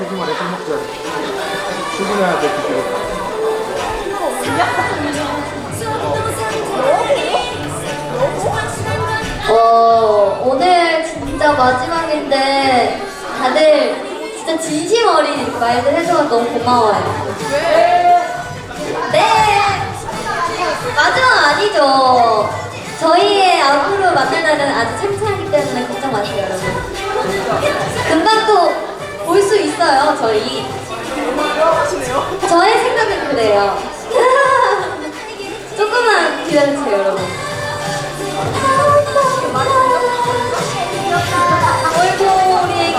세기말에 술 먹자. 출근해야 돼, 그때. 어, 오늘 진짜 마지막인데 다들 진짜 진심 어린 말들 해줘서 너무 고마워요. 네! 마지막 아니죠. 저희의 앞으로 만날 날은 아주 창창하기 때문에 걱정 마세요, 여러분. 볼수 있어요, 저희. 저의 생각은 그래요. 조금만 기다려주세요, 여러분. 어이구 우리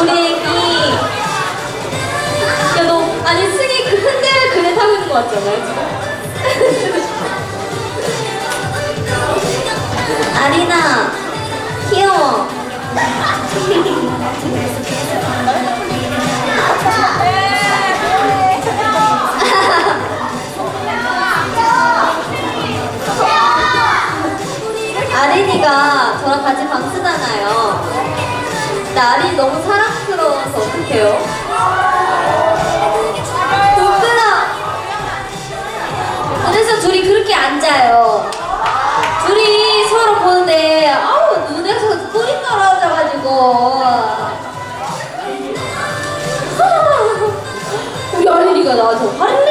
우리 아니 승희 그 흔들 그네 타고 있는 거 같잖아요 지금 아리나 아린이가 저랑 같이 방 쓰잖아요. 아린이 너무 사랑스러워서 어떡해요? 부끄러 그래서 둘이 그렇게 앉아요. 둘이 서로 보는데 아우 눈에서 꿀이 떨어져가지고 우리 아린이가 나한테 화를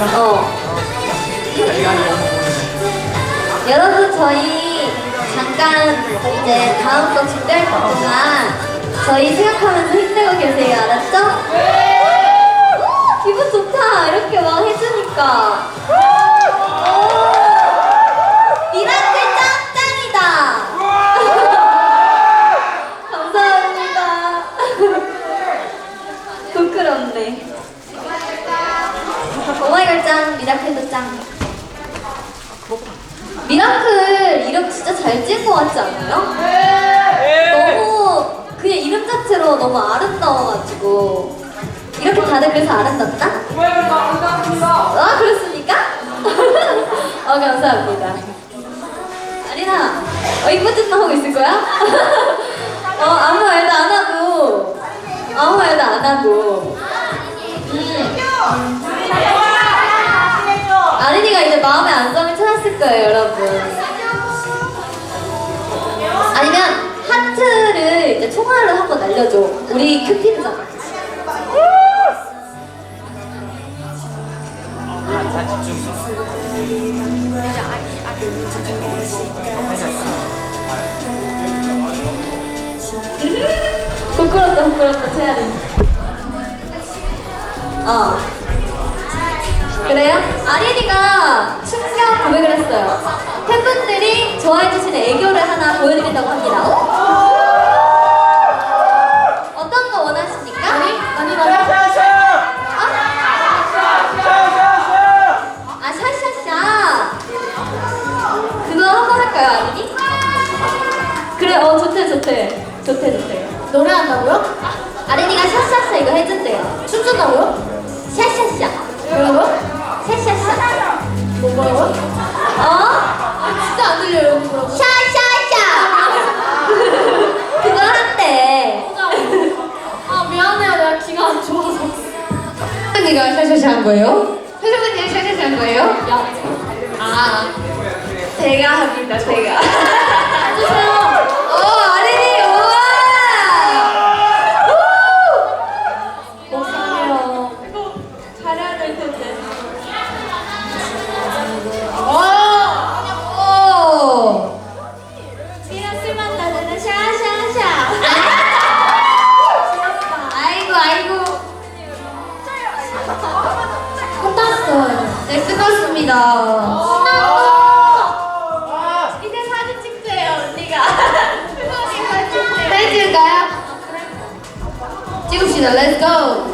어. 여러분 저희 잠깐 이제 다음 거 준비할 동안 저희 생각하면서 힘내고 계세요. 알았죠? 오, 기분 좋다. 이렇게 막 해주니까. 오, 미라클 짱짱이다. 감사합니다. 부끄럽네 짱 미라클도 짱 미라클 이름 진짜 잘 지은 것 같지 않아요? 너무 그냥 이름 자체로 너무 아름다워가지고 이렇게 다들 그래서 아름답다? 아 그렇습니까? 어 감사합니다 아리나 어 이쁜 짓만 하고 있을 거야? 어 아무 말도 안 하고 아무 말도 안 하고 찾았을 거예요, 여러분. 아니면 하트를 이제 총알로 한 번 날려줘. 우리 큐피드잖아. 부끄럽다, 부끄럽다, 채아린. 어. 그래요? 아린이가 충격 고백을 했어요. 팬분들이 좋아해주시는 애교를 하나 보여드린다고 합니다. 어? 어떤 거 원하십니까? 많이 많이. 아, 샤샤샤. 그거 한번 할까요, 아린이? 그래, 어, 좋대, 좋대. 좋대, 좋대. 노래한다고요? 아린이가 샤샤샤 이거 해준대요. 춤춘다고요? 샤샤샤. 뭐라고요? 샤샤샤. 뭐라고요? 어? 진짜 안 들려요 뭐라고 샤샤샤. 그거 한대. 아 미안해요 내가 귀가 안 좋아서 언니가 샤샤샤 한 거예요? 혜정 언니가 샤샤샤 한 거예요? 야 아, 제가 합니다, 제가. 네, 끝났습니다. 이제 사진 찍세요, 언니가. 언니 사진 찍세요. 사진 찍을까요? 찍읍시다, 렛츠고!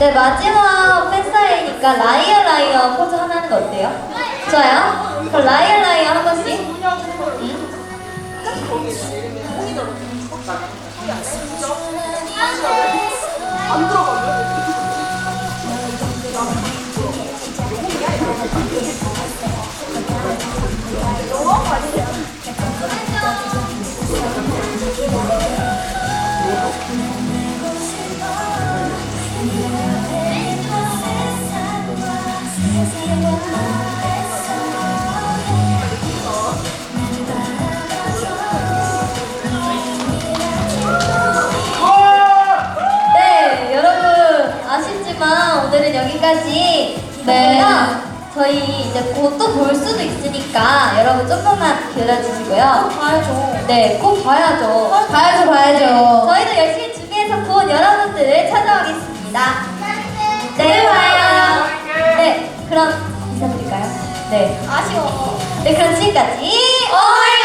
네, 마지막 팬사인이니까 라이어 라이어 포즈 하나 하는 거 어때요? 좋아요? 그럼 라이어 라이어 한 번씩. 응? 네, 네. 저희 이제 곧 또 볼 수도 있으니까 여러분 조금만 기다려주시고요. 봐야죠. 네, 꼭 봐야죠. 봐야죠, 봐야죠. 저희도 열심히 준비해서 곧 여러분들을 찾아오겠습니다. 네, 봐요. 네, 그럼 인사드릴까요? 네. 아쉬워. 네, 그럼 지금까지 오마이